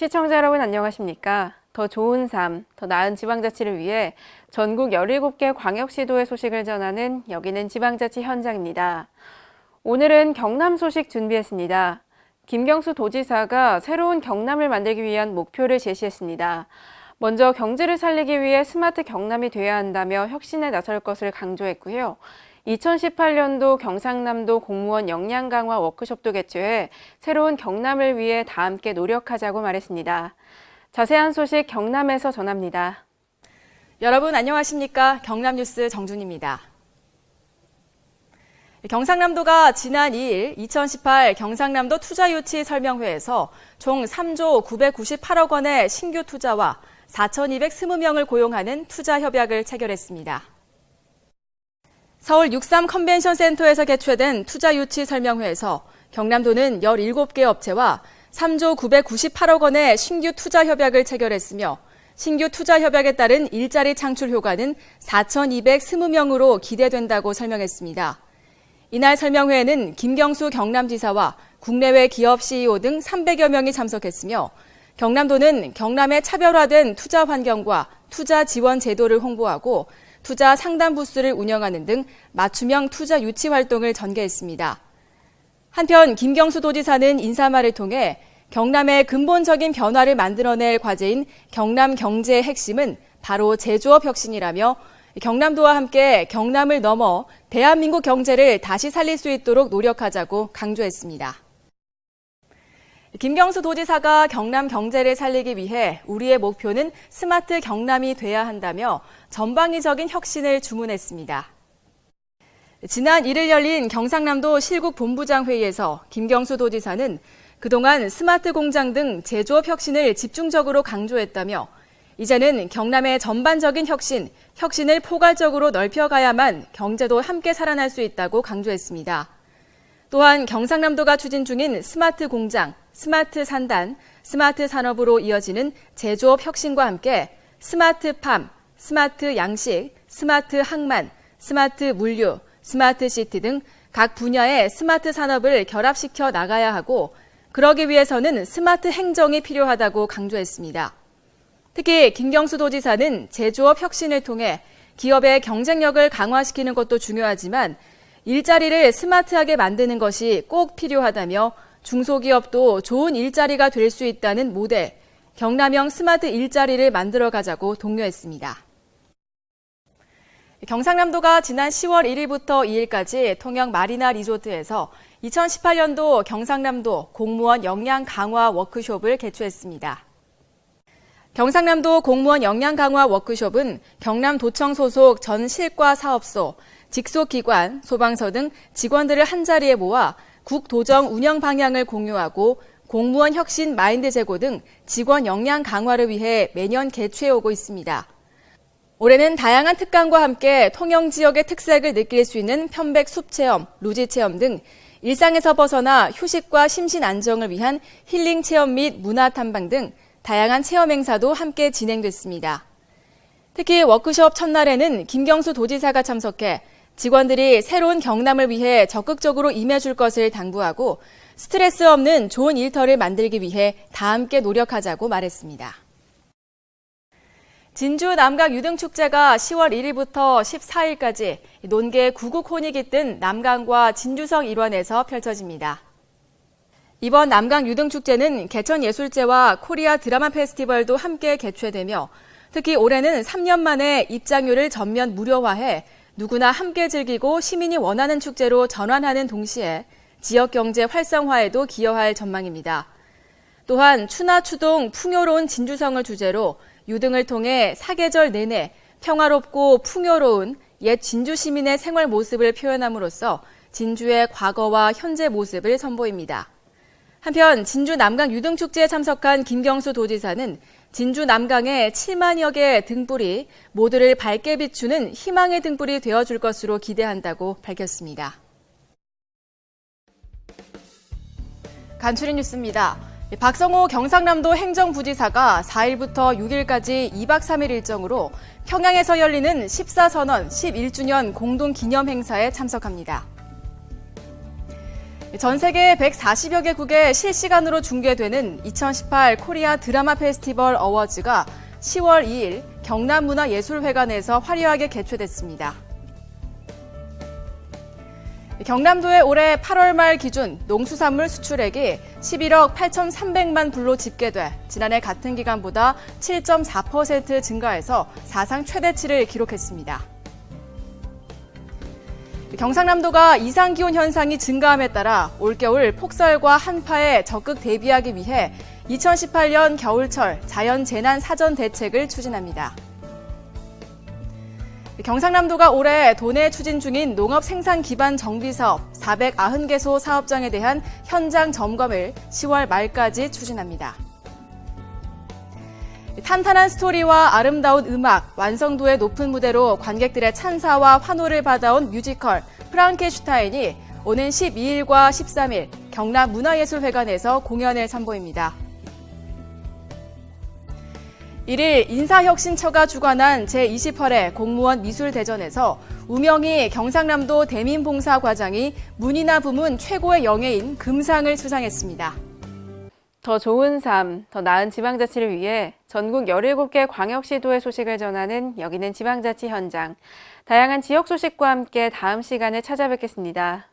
시청자 여러분 안녕하십니까? 더 좋은 삶, 더 나은 지방자치를 위해 전국 17개 광역시도의 소식을 전하는 여기는 지방자치 현장입니다. 오늘은 경남 소식 준비했습니다. 김경수 도지사가 새로운 경남을 만들기 위한 목표를 제시했습니다. 먼저 경제를 살리기 위해 스마트 경남이 돼야 한다며 혁신에 나설 것을 강조했고요. 2018년도 경상남도 공무원 역량 강화 워크숍도 개최해 새로운 경남을 위해 다 함께 노력하자고 말했습니다. 자세한 소식 경남에서 전합니다. 여러분 안녕하십니까? 경남뉴스 정준입니다. 경상남도가 지난 2일 2018 경상남도 투자유치 설명회에서 총 3조 998억 원의 신규 투자와 4,220명을 고용하는 투자 협약을 체결했습니다. 서울 63 컨벤션 센터에서 개최된 투자 유치 설명회에서 경남도는 17개 업체와 3조 998억 원의 신규 투자 협약을 체결했으며 신규 투자 협약에 따른 일자리 창출 효과는 4,220명으로 기대된다고 설명했습니다. 이날 설명회에는 김경수 경남지사와 국내외 기업 CEO 등 300여 명이 참석했으며 경남도는 경남의 차별화된 투자 환경과 투자 지원 제도를 홍보하고 투자 상담 부스를 운영하는 등 맞춤형 투자 유치 활동을 전개했습니다. 한편 김경수 도지사는 인사말을 통해 경남의 근본적인 변화를 만들어낼 과제인 경남 경제의 핵심은 바로 제조업 혁신이라며 경남도와 함께 경남을 넘어 대한민국 경제를 다시 살릴 수 있도록 노력하자고 강조했습니다. 김경수 도지사가 경남 경제를 살리기 위해 우리의 목표는 스마트 경남이 돼야 한다며 전방위적인 혁신을 주문했습니다. 지난 1일 열린 경상남도 실국 본부장 회의에서 김경수 도지사는 그동안 스마트 공장 등 제조업 혁신을 집중적으로 강조했다며 이제는 경남의 전반적인 혁신, 혁신을 포괄적으로 넓혀가야만 경제도 함께 살아날 수 있다고 강조했습니다. 또한 경상남도가 추진 중인 스마트 공장, 스마트 산단, 스마트 산업으로 이어지는 제조업 혁신과 함께 스마트 팜, 스마트 양식, 스마트 항만, 스마트 물류, 스마트 시티 등 각 분야의 스마트 산업을 결합시켜 나가야 하고 그러기 위해서는 스마트 행정이 필요하다고 강조했습니다. 특히 김경수 도지사는 제조업 혁신을 통해 기업의 경쟁력을 강화시키는 것도 중요하지만 일자리를 스마트하게 만드는 것이 꼭 필요하다며 중소기업도 좋은 일자리가 될 수 있다는 모델, 경남형 스마트 일자리를 만들어 가자고 독려했습니다. 경상남도가 지난 10월 1일부터 2일까지 통영 마리나 리조트에서 2018년도 경상남도 공무원 역량 강화 워크숍을 개최했습니다. 경상남도 공무원 역량 강화 워크숍은 경남도청 소속 전 실과 사업소, 직속기관, 소방서 등 직원들을 한자리에 모아 국도정 운영 방향을 공유하고 공무원 혁신 마인드 제고 등 직원 역량 강화를 위해 매년 개최해 오고 있습니다. 올해는 다양한 특강과 함께 통영 지역의 특색을 느낄 수 있는 편백 숲 체험, 루지 체험 등 일상에서 벗어나 휴식과 심신 안정을 위한 힐링 체험 및 문화 탐방 등 다양한 체험 행사도 함께 진행됐습니다. 특히 워크숍 첫날에는 김경수 도지사가 참석해 직원들이 새로운 경남을 위해 적극적으로 임해줄 것을 당부하고 스트레스 없는 좋은 일터를 만들기 위해 다 함께 노력하자고 말했습니다. 진주 남각 유등축제가 10월 1일부터 14일까지 논계 구국 혼이 깃든 남강과 진주성 일원에서 펼쳐집니다. 이번 남강 유등축제는 개천예술제와 코리아 드라마 페스티벌도 함께 개최되며 특히 올해는 3년 만에 입장료를 전면 무료화해 누구나 함께 즐기고 시민이 원하는 축제로 전환하는 동시에 지역 경제 활성화에도 기여할 전망입니다. 또한 추나 추동 풍요로운 진주성을 주제로 유등을 통해 사계절 내내 평화롭고 풍요로운 옛 진주 시민의 생활 모습을 표현함으로써 진주의 과거와 현재 모습을 선보입니다. 한편 진주 남강 유등축제에 참석한 김경수 도지사는 진주 남강의 7만여 개의 등불이 모두를 밝게 비추는 희망의 등불이 되어줄 것으로 기대한다고 밝혔습니다. 간추린 뉴스입니다. 박성호 경상남도 행정부지사가 4일부터 6일까지 2박 3일 일정으로 평양에서 열리는 14선언 11주년 공동기념 행사에 참석합니다. 전 세계 140여 개국에 실시간으로 중계되는 2018 코리아 드라마 페스티벌 어워즈가 10월 2일 경남문화예술회관에서 화려하게 개최됐습니다. 경남도의 올해 8월 말 기준 농수산물 수출액이 11억 8,300만 불로 집계돼 지난해 같은 기간보다 7.4% 증가해서 사상 최대치를 기록했습니다. 경상남도가 이상기온 현상이 증가함에 따라 올겨울 폭설과 한파에 적극 대비하기 위해 2018년 겨울철 자연재난 사전 대책을 추진합니다. 경상남도가 올해 도내 추진 중인 농업 생산 기반 정비 사업 490개소 사업장에 대한 현장 점검을 10월 말까지 추진합니다. 탄탄한 스토리와 아름다운 음악, 완성도의 높은 무대로 관객들의 찬사와 환호를 받아온 뮤지컬 프랑켄슈타인이 오는 12일과 13일 경남 문화예술회관에서 공연을 선보입니다. 1일 인사혁신처가 주관한 제28회 공무원 미술대전에서 우명희 경상남도 대민봉사과장이 문이나 부문 최고의 영예인 금상을 수상했습니다. 더 좋은 삶, 더 나은 지방자치를 위해 전국 17개 광역시도의 소식을 전하는 여기는 지방자치 현장. 다양한 지역 소식과 함께 다음 시간에 찾아뵙겠습니다.